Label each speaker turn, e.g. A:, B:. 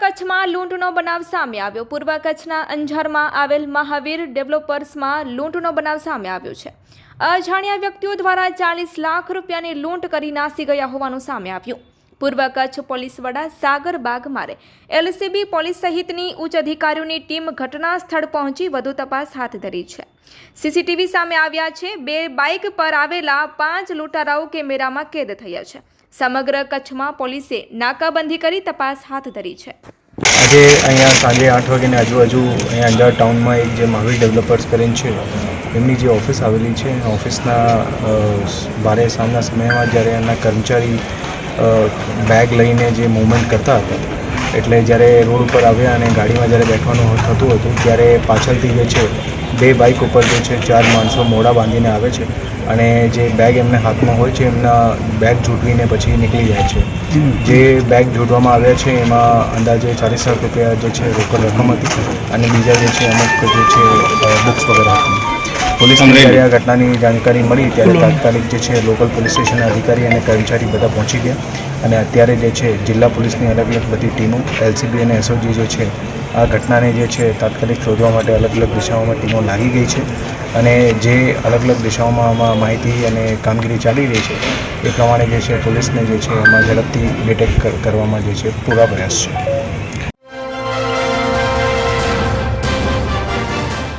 A: કચ્છમાં લૂંટનો બનાવ સામે આવ્યો. પૂર્વ કચ્છના અંજારમાં આવેલ મહાવીર ડેવલપર્સમાં લૂંટનો બનાવ સામે આવ્યો છે. અજાણ્યા વ્યક્તિઓ દ્વારા ચાલીસ લાખ રૂપિયાની લૂંટ કરી નાસી ગયા હોવાનું સામે આવ્યું. પૂર્વ કચ્છ પોલીસ વડા સાગર બાગમારે એલસીબી પોલીસ સહિતની ઉચ્ચ અધિકારીઓની ટીમ ઘટના સ્થળ પહોંચી વધુ તપાસ હાથ ધરી છે. સીસીટીવી સામે આવ્યા છે, બે બાઇક પર આવેલા પાંચ લૂંટારાઓ કેમેરામાં કેદ થયા છે. સમગ્ર કચ્છમાં પોલીસે નાકાબંધી કરી તપાસ હાથ ધરી છે.
B: આજે અહીંયા સાંજે આઠ વાગ્યાની આજુબાજુ અહીંયા અંજાર ટાઉનમાં એક જે મહાવીર ડેવલપર્સ કરીને છે, એમની જે ઓફિસ આવેલી છે, ઓફિસના ભારે સાંજના સમયમાં જ્યારે એના કર્મચારી બેગ લઈને જે મૂવમેન્ટ કરતા હતા. એટલે જ્યારે રોડ ઉપર આવ્યા અને ગાડીમાં જ્યારે બેઠવાનું થતું હતું ત્યારે પાછળથી જે છે બે બાઇક ઉપર જે છે ચાર માણસો મોડા બાંધીને આવે છે અને જે બેગ એમને હાથમાં હોય છે એમના બેગ ઝૂંટવીને પછી નીકળી જાય છે. જે બેગ જોડવામાં આવ્યા છે એમાં અંદાજે ચાલીસ લાખ રૂપિયા જે છે રોકડ રકમ હતી અને બીજા જે છે અમુક જે છે બુક્સ વગેરે હતી. પોલીસને જ્યારે આ ઘટનાની જાણકારી મળી ત્યારે તાત્કાલિક જે છે લોકલ પોલીસ સ્ટેશનના અધિકારી અને કર્મચારી બધા પહોંચી ગયા. અને અત્યારે જે છે જિલ્લા પોલીસની અલગ અલગ બધી ટીમો એલસીબી અને એસઓજી જે છે આ ઘટનાને જે છે તાત્કાલિક શોધવા માટે અલગ અલગ દિશાઓમાં ટીમો લાગી ગઈ છે. અને જે અલગ અલગ દિશાઓમાં આમાં માહિતી અને કામગીરી ચાલી રહી છે એ પ્રમાણે જે છે પોલીસને જે છે એમાં ઝડપથી ડિટેક્ટ કરવામાં જે છે પૂરા પ્રયાસ છે.